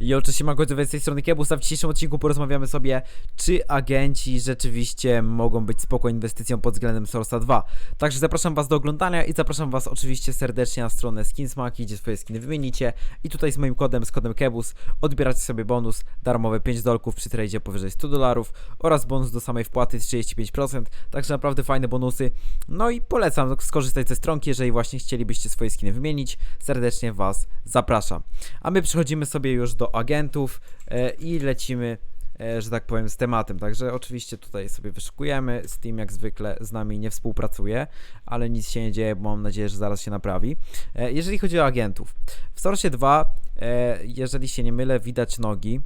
I oczywiście Magodziowie z tej strony Kiebu, a w dzisiejszym odcinku porozmawiamy sobie, czy agenci rzeczywiście mogą być spoko inwestycją pod względem Source'a 2. Także zapraszam was do oglądania i zapraszam was oczywiście serdecznie na stronę Skinsmaki, gdzie swoje skiny wymienicie i tutaj z moim kodem, z kodem Kebus odbieracie sobie bonus darmowy 5 dolków przy tradzie powyżej 100 dolarów oraz bonus do samej wpłaty 35%, także naprawdę fajne bonusy. No i polecam skorzystać ze stronki, jeżeli właśnie chcielibyście swoje skiny wymienić, serdecznie was zapraszam. A my przechodzimy sobie już do agentów e, i lecimy, e, że tak powiem, z tematem. Także oczywiście tutaj sobie wyszukujemy. Steam jak zwykle z nami nie współpracuje, ale nic się nie dzieje, bo mam nadzieję, że zaraz się naprawi. E, jeżeli chodzi o agentów, w Source 2, e, jeżeli się nie mylę, widać nogi,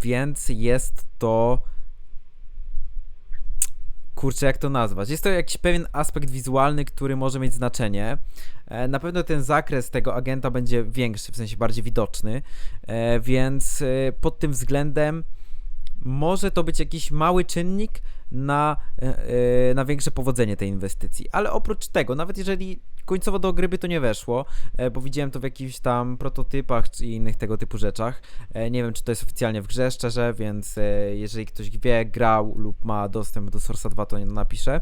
więc jest to kurczę, jak to nazwać? Jest to jakiś pewien aspekt wizualny, który może mieć znaczenie. E, Na pewno ten zakres tego agenta będzie większy, w sensie bardziej widoczny, e, więc e, pod tym względem może to być jakiś mały czynnik na, na większe powodzenie tej inwestycji. Ale oprócz tego, nawet jeżeli końcowo do gry by to nie weszło, e, bo widziałem to w jakichś tam prototypach czy innych tego typu rzeczach. E, Nie wiem, czy to jest oficjalnie w grze, szczerze, więc e, jeżeli ktoś wie, grał lub ma dostęp do Source'a 2, to nie napisze.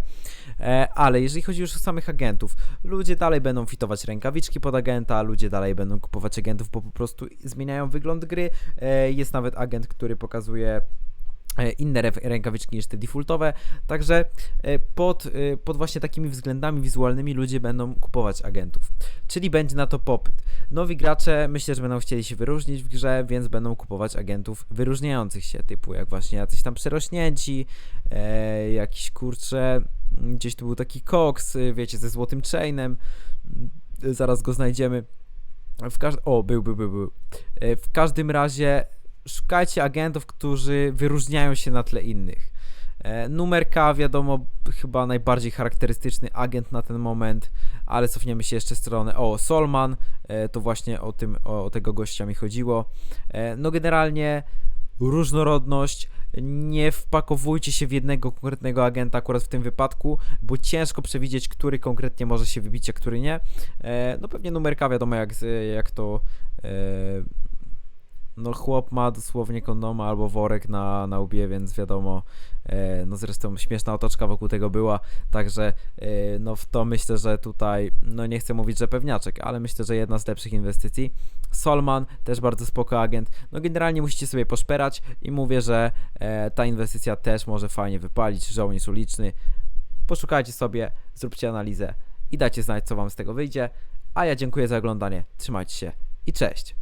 E, Ale jeżeli chodzi już o samych agentów, ludzie dalej będą fitować rękawiczki pod agenta, ludzie dalej będą kupować agentów, bo po prostu zmieniają wygląd gry. Jest nawet agent, który pokazuje inne rę- rękawiczki niż te defaultowe, także e, pod, e, pod właśnie takimi względami wizualnymi ludzie będą kupować agentów, czyli będzie na to popyt. Nowi gracze myślę, że będą chcieli się wyróżnić w grze, więc będą kupować agentów wyróżniających się, typu jak właśnie jacyś tam przerośnięci, e, jakiś kurcze, gdzieś tu był taki y, wiecie, ze złotym chainem, zaraz go znajdziemy. W każ- o, był, był, był, był. E, W każdym razie szukajcie agentów, którzy wyróżniają się na tle innych. E, Numer K, wiadomo, chyba najbardziej charakterystyczny agent na ten moment, ale cofniemy się jeszcze stronę. O, Solman, e, to właśnie o tym, o, tego gościa mi chodziło. E, No, generalnie różnorodność. Nie wpakowujcie się w jednego konkretnego agenta akurat w tym wypadku, bo ciężko przewidzieć, który konkretnie może się wybić, a który nie. No pewnie numerka wiadomo jak, jak to no chłop ma dosłownie kondoma albo worek na, na łbie, więc wiadomo, e, no zresztą śmieszna otoczka wokół tego była, także e, no w to myślę, że tutaj, no nie chcę mówić, że pewniaczek, ale myślę, że jedna z lepszych inwestycji. Solman, też bardzo spoko agent, no generalnie musicie sobie poszperać i mówię, że e, ta inwestycja też może fajnie wypalić, żołnierz uliczny, poszukajcie sobie, zróbcie analizę i dajcie znać, co wam z tego wyjdzie, a ja dziękuję za oglądanie, trzymajcie się i cześć!